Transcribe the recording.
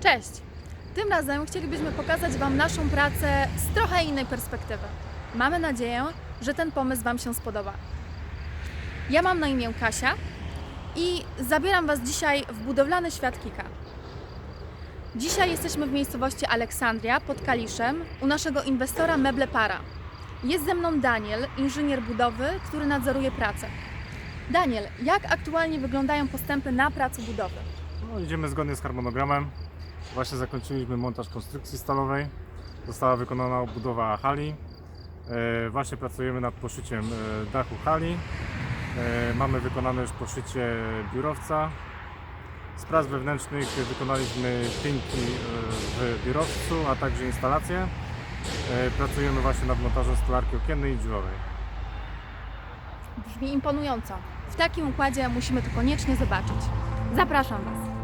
Cześć! Tym razem chcielibyśmy pokazać Wam naszą pracę z trochę innej perspektywy. Mamy nadzieję, że ten pomysł Wam się spodoba. Ja mam na imię Kasia i zabieram Was dzisiaj w budowlany świat Kika. Dzisiaj jesteśmy w miejscowości Aleksandria pod Kaliszem u naszego inwestora Meble Para. Jest ze mną Daniel, inżynier budowy, który nadzoruje pracę. Daniel, jak aktualnie wyglądają postępy na pracy budowy? No, idziemy zgodnie z harmonogramem. Właśnie zakończyliśmy montaż konstrukcji stalowej. Została wykonana budowa hali. E, właśnie pracujemy nad poszyciem e, dachu hali. E, mamy wykonane już poszycie biurowca. Z prac wewnętrznych wykonaliśmy tynki e, w biurowcu, a także instalacje. Pracujemy właśnie nad montażem stolarki okiennej i drzwiowej. Brzmi imponująco. W takim układzie musimy to koniecznie zobaczyć. Zapraszam Was.